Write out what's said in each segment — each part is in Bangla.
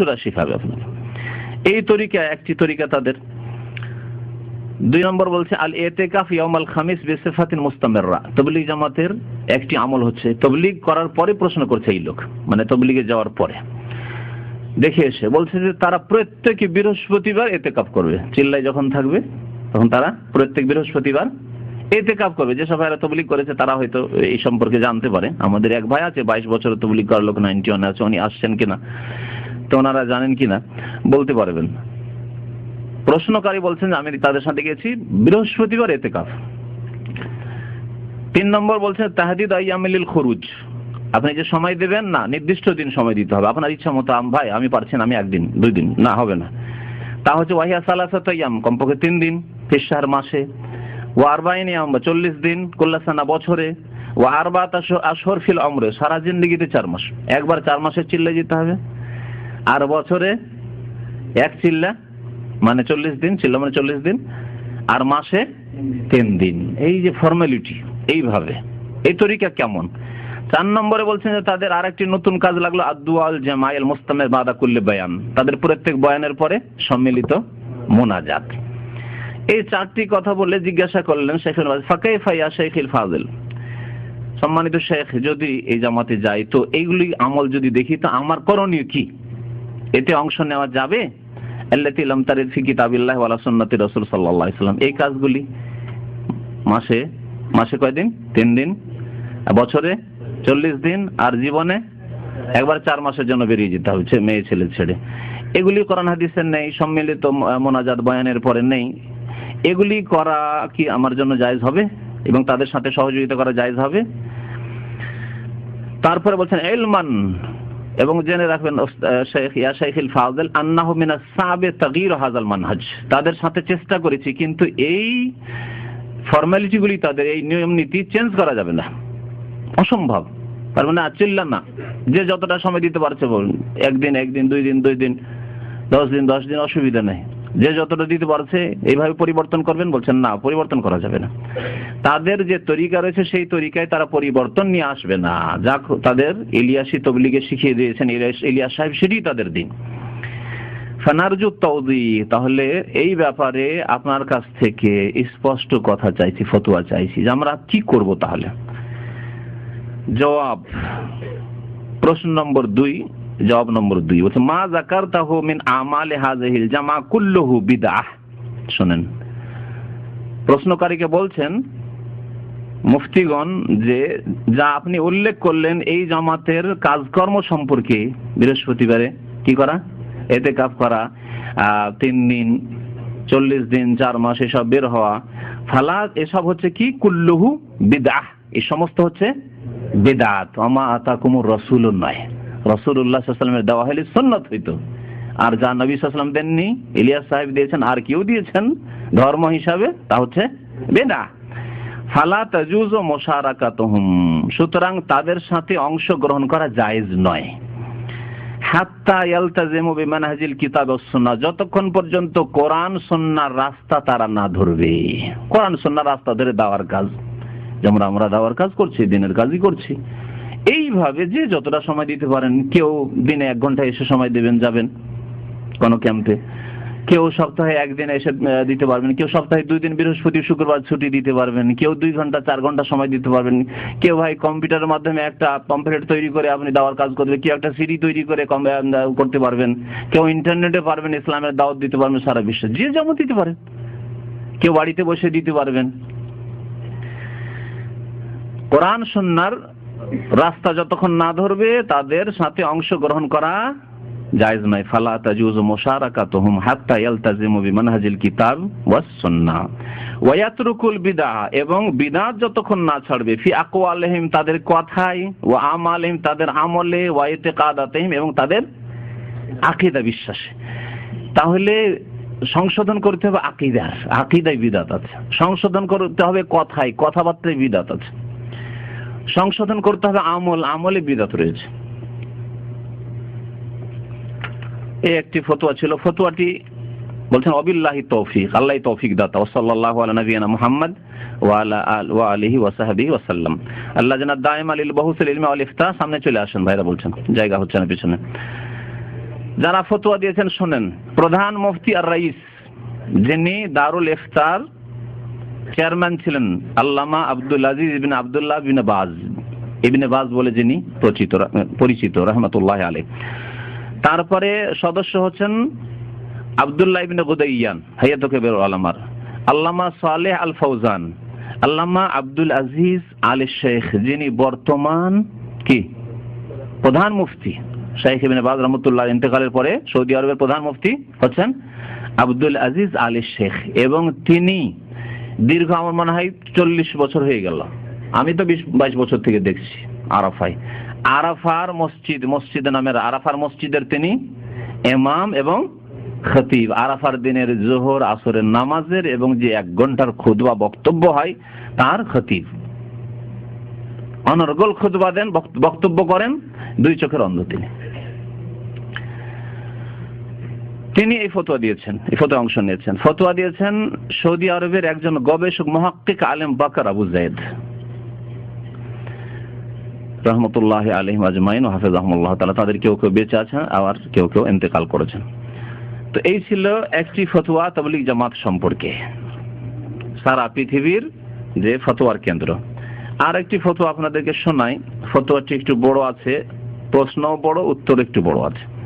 সুরা শিখাবে আপনাকে এই তরিকা, একটি তরিকা তাদের। দুই নম্বর বলছে আল এতেকাফ ইয়ামাল খামিস বেসেফাতিন মুস্তামেররা। তবলিগ জামাতের একটি আমল হচ্ছে, তবলিগ করার পরে প্রশ্ন করছে এই লোক মানে তবলিগে যাওয়ার পরে। দেখে এসে বলছে যে, তারা প্রত্যেকে বৃহস্পতিবার এতেকাফ করবে। চিল্লাই যখন থাকবে, তখন তারা প্রত্যেক বৃহস্পতিবার এতেকাফ করবে। যেসব ভাইরা তবলিগ করেছে, তারা হয়তো এই সম্পর্কে জানতে পারে। আমাদের এক ভাই আছে, বাইশ বছর তবলিগ করার লোক, নাইনটি ওয়ান আছে, উনি আসছেন কিনা। তো ওনারা জানেন কিনা, বলতে পারবেন। প্রশ্নকারী বলছেন আমি তাদের সাথে গেছি বৃহস্পতিবার এতেকাফ। তিন নম্বর বলছেন তাহাদিদ আইয়ামিল খরুজ। আপনি যে সময় দেবেন না, নির্দিষ্ট দিন সময় দিতে হবে। আপনার ইচ্ছা মতো ভাই, আমি পারছি না, আমি একদিন, দুই দিন, না, হবে না। তা হচ্ছে, ওয়াহিয়া সালাসাত ইয়াম কমপক্ষে তিন দিন ফিসার মাসে। ও আরবাইন বা চল্লিশ দিন, কল্লাসানা বছরে। ও আরবাত আসর ফিল অমরে সারা জিন্দিগিতে চার মাস। একবার চার মাসের চিল্লে যেতে হবে। আর বছরে এক চিল্লা মানে চল্লিশ দিন, চিল্লা মানে চল্লিশ দিন, আর মাসে তিন দিন। এই যে ফর্মালিটি এইভাবে। এই তরিকা কেমন? চার নম্বরে বলছেন যে তাদের আরেকটি নতুন কাজ লাগল আদুয়াল জামাইল মোস্তামের বাদা করলে বয়ান। তাদের প্রত্যেক বয়ানের পরে সম্মিলিত মোনাজাত। এই চারটি কথা বলে জিজ্ঞাসা করলেন শেখ ফাঁকাই ফাইয়া শেখিল ফাজেল? সম্মানিত শেখ, যদি এই জামাতে যাই, তো এইগুলি আমল যদি দেখি, তো আমার করণীয় কি? এতে অংশ নেওয়া যাবে? আল্লাতি লাম তারিদ ফি কিতাবিল্লাহ ওয়ালা সুন্নতি রাসূল সাল্লাল্লাহু আলাইহি এই কাজগুলি মাসে মাসে কয়দিন তিন দিন। বছরে চল্লিশ দিন। আর জীবনে একবার চার মাসের জন্য বেরিয়ে যেতে হবে মেয়ে, ছেলে ছেড়ে। এগুলি কোরআন হাদিসের নেই, সম্মিলিত মোনাজাত বয়ানের পরে নেই। এগুলি করা কি আমার জন্য জায়েজ হবে? এবং তাদের সাথে সহযোগিতা করা জায়েজ হবে? তারপরে বলছেন এলমান এবং জেনে রাখবেন শেখ ইয়া শেখিল আন্নাহ মিনা সাবে তাগির হাজাল মানহাজ। তাদের সাথে চেষ্টা করেছি, কিন্তু এই ফর্মালিটিগুলি তাদের, এই নিয়ম নীতি চেঞ্জ করা যাবে না। অসম্ভব। তার মানে চিল্লা না। যে যতটা সময় দিতে পারছে বলুন, একদিন একদিন, দুই দিন দুই দিন, দশ দিন দশ দিন অসুবিধা নেই। যে যতটা দিতে পারছে এইভাবে পরিবর্তন করবেন, বলছেন না, পরিবর্তন করা যাবে না। তাদের যে তরিকা রয়েছে, সেই তরিকায় তারা পরিবর্তন নিয়ে আসবে না। যা তাদের ইলিয়াসি তবলিগে শিখিয়ে দিয়েছেন ইলিয়াস- সাহেব সেটি তাদের দিন। ফানারজু তৌদি তাহলে এই ব্যাপারে আপনার কাছ থেকে স্পষ্ট কথা চাইছি, ফতোয়া চাইছি যে আমরা কি করব তাহলে? জবাব, প্রশ্ন নম্বর দুই জবাব নম্বর দুই। বলছে, মা জাকার তাহু মিন আমালে হাজহিল জামা কুল্লহু বিদাহ শোনেন, প্রশ্নকারীকে বলছেন, মুফতিগণ, যে, যা আপনি উল্লেখ করলেন এই জামাতের কাজকর্ম সম্পর্কে বৃহস্পতিবারে কি করা? এতে কাপ করা তিন দিন, চল্লিশ দিন, চার মাস এসব বের হওয়া, ফালা, এসব হচ্ছে কি? কুল্লুহু বিদাহ এই সমস্ত হচ্ছে বেদাত আমা আতা কুমুর রসুল নয়। রসুল্লাহ সাল্লামের দেওয়া হলে সন্ন্যত হইতো। আর যা নবী সাল্লাম দেননি, ইলিয়াস সাহেব দিয়েছেন, আর কেউ দিয়েছেন, ধর্ম হিসাবে, তা হচ্ছে বেদা। ফালা তাজুজ ও মোশারাকাতুহুম, সুতরাং তাদের সাথে অংশগ্রহণ করা জায়েজ নয়। হাত্তা ইয়ালতাজিমু বিমানহাজিল কিতাব ওয়াস সুন্নাহ, যতক্ষণ পর্যন্ত কোরআন, সুন্নাহর রাস্তা তারা না ধরবে। কোরআন, সুন্নাহর রাস্তা ধরে দাওয়ার কাজ। যেমন আমরা দাওয়ার কাজ করছি, দিনের কাজই করছি। এইভাবে যে যতটা সময় দিতে পারেন, কেউ দিনে এক ঘণ্টা এসে সময় দেবেন, যাবেন কোনো ক্যাম্পে কেউ সপ্তাহে একদিন এসে দিতে পারবেন, কেউ সপ্তাহে দুই দিন বৃহস্পতি, শুক্রবার ছুটি দিতে পারবেন, কেউ দুই ঘণ্টা, চার ঘণ্টা সময় দিতে পারবেন। কেউ ভাই কম্পিউটারের মাধ্যমে একটা পম্পলেট তৈরি করে আপনি দেওয়ার কাজ করবেন কেউ একটা সিডি তৈরি করে করতে পারবেন। কেউ ইন্টারনেটে পারবেন, ইসলামের দাওয়াত দিতে পারবেন সারা বিশ্বে। যে যেমন দিতে পারেন। কেউ বাড়িতে বসে দিতে পারবেন। কোরআন সন্ন্যার রাস্তা যতক্ষণ না ধরবে, তাদের সাথে অংশগ্রহণ করা জায়েজ নয়। ফালা তাজুজ মুশারাকাতুহুম হাত্তা ইয়ালতাজিমু বিমানহাজিল কিতাব ওয়াস সুন্নাহ ওয়া ইয়াতরুকুল বিদআ, এবং বিদআত যতক্ষণ না ছাড়বে, ফি আকওয়ালিহিম তাদের কথায় ওয়া আমালিহিম তাদের আমলে, ওয়া ইতিকাদাতিহিম এবং তাদের আকীদা বিশ্বাসে। তাহলে সংশোধন করতে হবে আকীদার আকীদায় বিদাত আছে। সংশোধন করতে হবে কথায়, কথাবার্তায় বিদাত আছে। সংশোধন করতে হবে আমল, আমলে বিদাত রয়েছে। এই একটি ফতোয়া ছিল। ফতোয়াটি বলছেন, অবিল্লাহি তৌফিক, আল্লাহ তৌফিক দাতা। ওসল্লাহ আলা নবীনা মুহাম্মদ ওয়ালা আল ওয়া আলিহি ওয়াসাহাবি ওয়াসাল্লাম আল্লাহ জানা দায়েম আলিল বহুসুল ইলমে ওয়াল ইফতা সামনে চলে আসেন, ভাইরা বলছেন। জায়গা হচ্ছে না পিছনে। যারা ফতোয়া দিয়েছেন, শোনেন। প্রধান মুফতি আর রাইস, যিনি দারুল ইফতার চেয়ারম্যান ছিলেন আল্লামা আব্দুল আজিজ ইবিন আব্দুল্লাহ বিন বাজ। ইবিনে বাজ বলে যিনি পরিচিত পরিচিত, রহমতুল্লাহ আলী তারপরে সদস্য হচ্ছেন আব্দুল্লাহ ইবিন গুদাইয়ান হাইয়াত কেবের আলামার আল্লামা সালেহ আল ফৌজান আল্লামা আব্দুল আজিজ আলী শেখ, যিনি বর্তমান কি? প্রধান মুফতি। শেখ ইবিন বাজ রহমতুল্লাহ ইন্তেকালের পরে সৌদি আরবের প্রধান মুফতি হচ্ছেন আব্দুল আজিজ আলী শেখ এবং তিনি দীর্ঘ আমার মনে হয় চল্লিশ বছর হয়ে গেল। আমি তো বিশ বাইশ বছর থেকে দেখছি আরাফাই আরাফার মসজিদ মসজিদ নামের আরাফার মসজিদের তিনি এমাম এবং খতিব। আরাফার দিনের জোহর, আসরের নামাজের এবং যে এক ঘণ্টার খুদবা বক্তব্য হয়, তার খতিব। অনর্গল খুদবা দেন বক্তব্য করেন দুই চোখের অন্ধ তিনি। তিনি এই ফতোয়া দিয়েছেন, এই ফতোয়া অংশ নিয়েছেন। ফতোয়া দিয়েছেন সৌদি আরবের একজন গবেষক, মহাক্কিক আলেম বাকার আবু জায়দ রহমতুল্লাহ আলহিম আজমাইন হাফেজ আহমুল্লাহ তালা তাদের কেউ কেউ বেঁচে আছেন, আবার কেউ কেউ ইন্তেকাল করেছেন। তো এই ছিল একটি ফতোয়া তবলিক জামাত সম্পর্কে। সারা পৃথিবীর যে ফতোয়ার কেন্দ্র। আর একটি ফতোয়া আপনাদেরকে শোনাই। ফতোয়াটি একটু বড় আছে প্রশ্ন বড়, উত্তর একটু বড় আছে।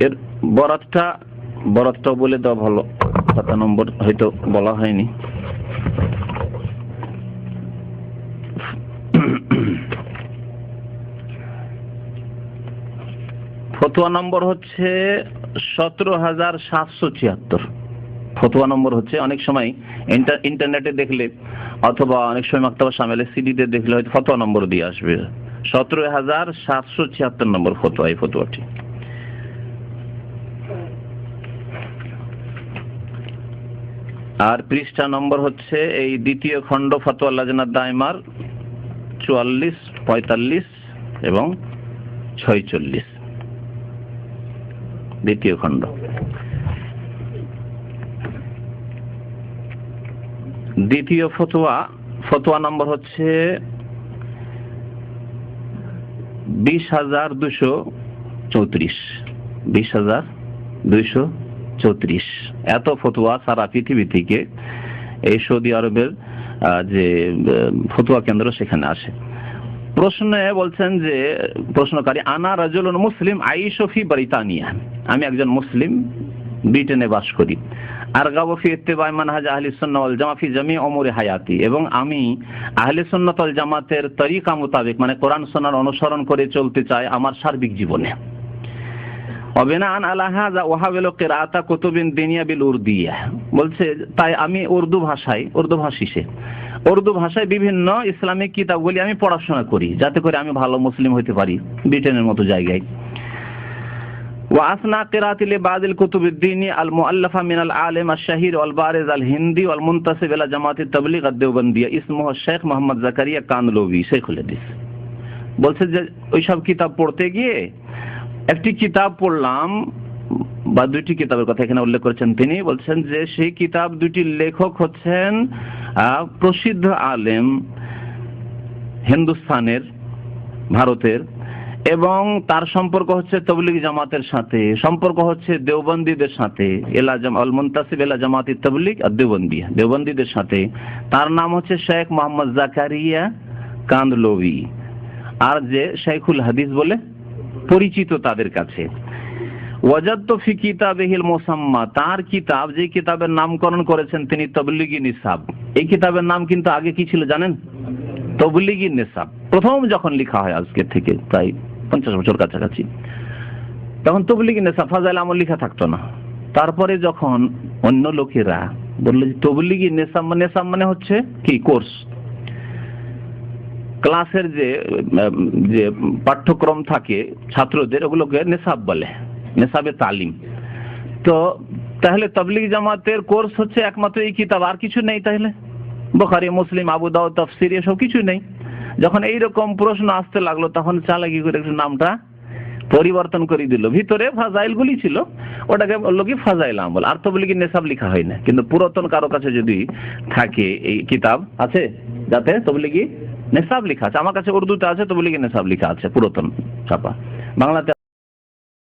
এর বরাতটা বরাতটা বলে দেওয়া ভালো। খাতা নম্বর হয়তো বলা হয়নি। ফতোয়া নম্বর হচ্ছে সতেরো হাজার সাতশো ছিয়াত্তর। ফতোয়া নম্বর হচ্ছে অনেক সময় ইন্টারনেটে দেখলে অথবা অনেক সময় মাক্তাবা সামেলে সিডিতে দেখলে হয়তো ফতোয়া নম্বর দিয়ে আসবে। সতেরো হাজার সাতশো ছিয়াত্তর নম্বর ফতোয়া, এই ফতোয়াটি। আর পৃষ্ঠা নম্বর হচ্ছে এই দ্বিতীয় খণ্ড ফতোয়া লাজনা দায়মার চুয়াল্লিশ, পঁয়তাল্লিশ এবং ছয়চল্লিশ। দ্বিতীয় খণ্ড। দ্বিতীয় ফতোয়া ফতোয়া নম্বর হচ্ছে বিশ হাজার দুশো চৌত্রিশ। বিশ হাজার দুইশো চৌত্রিশ। এত ফতুয়া সারা পৃথিবী থেকে এই সৌদি আরবের যে ফতুয়া কেন্দ্র সেখানে আসে। প্রশ্নে বলছেন যে, প্রশ্নকারী, আনা রাজুল মুসলিম আইসফি বারিতানিয়া। আমি একজন মুসলিম, ব্রিটেনে বাস করি। আর গাবফি ইত্তেবাই মানহাজ আহলি সুন্নাত জামাফি জামি অমরে হায়াতি। এবং আমি আহলে সুন্নাত জামাতের তরিকা মোতাবেক মানে কোরআন সোনার অনুসরণ করে চলতে চাই আমার সার্বিক জীবনে। অবেনান আলাহাজা ওয়াহাবেল কেরাতা কুতুবিন দিনিয়া বিল উর্দিয়া বলছে তাই আমি উর্দু ভাষায় উর্দু ভাষী সে উর্দু ভাষায় বিভিন্ন ইসলামিক কিতাবগুলি আমি পড়াশোনা করি যাতে করে আমি ভালো মুসলিম হতে পারি ব্রিটেনের মতো জায়গায় وأثنى قراءتي لبعض الكتب الدينية المؤلفة من العالم الشهير والبارز الهندي والمنتسب إلى جماعة التبليغ الديوبندية اسمه الشيخ محمد زكريا কানলভি শেখুল হাদিস বলছে যে ওইসব কিতাব পড়তে গিয়ে একটি কিতাব পড়লাম, বা দুইটি কিতাবের কথা এখানে উল্লেখ করেছেন তিনি, বলছেন যে সেই কিতাব দুটি লেখক হচ্ছেন প্রসিদ্ধ আলেম, হিন্দুস্তানের, ভারতের, এবং তার সম্পর্ক হচ্ছে তবলিগ জামাতের সাথে, সম্পর্ক হচ্ছে দেওবন্দীদের সাথে এলা আল মুন্তাসিব এলা জামাতি তবলিগ আর দেওবন্দি, দেওবন্দীদের সাথে। তার নাম হচ্ছে শেখ মোহাম্মদ জাকারিয়া কান্দলভি আর যে শেখুল হাদিস বলে পরিচিত তাদের কাছে। ওয়াজাদ্দ ফি কিতাবেহিল মোসাম্মা, তার কিতাব যে কিতাবের নামকরণ করেছেন তিনি তবলিগি নিসাব। এই কিতাবের নাম কিন্তু আগে কি ছিল জানেন? তবলিগি নিসাব। প্রথম যখন লেখা হয় আজকে থেকে প্রায় পঞ্চাশ বছর কাছাকাছি, তখন তবলিগি নেশাব ফাজাইল আমল লেখা থাকতো না। তারপরে যখন অন্য লোকেরা বলল যে তবলিগি নেশাব নেশাব মানে হচ্ছে কি? কোর্স। ক্লাসের যে যে পাঠ্যক্রম থাকে ছাত্রদের, ওগুলোকে নেশাব বলে, নেশাবে তালিম। তো তাহলে তবলিগ জামাতের কোর্স হচ্ছে একমাত্র এই কিতাব, আর কিছু নেই তাহলে? বখারি, মুসলিম, আবু দাও তফসির, এসব কিছু নেই। যখন এইরকম প্রশ্ন আসতে লাগল, তখন চালাকি করে একটু নামটা পরিবর্তন করে দিল। ভিতরে ফাজাইল গুলি ছিল, ওটাকে বলল কি, ফাজাইল আমল। আর তবলিগি নেশাব লেখা হয় না। কিন্তু পুরাতন কারও কাছে যদি থাকে এই কিতাব, আছে? যাতে তবলিগি নেশাব লেখা আছে। আমার কাছে উর্দুতে আছে তো বলি কি নেশাব লেখা আছে, পুরাতন ছাপা। বাংলাতে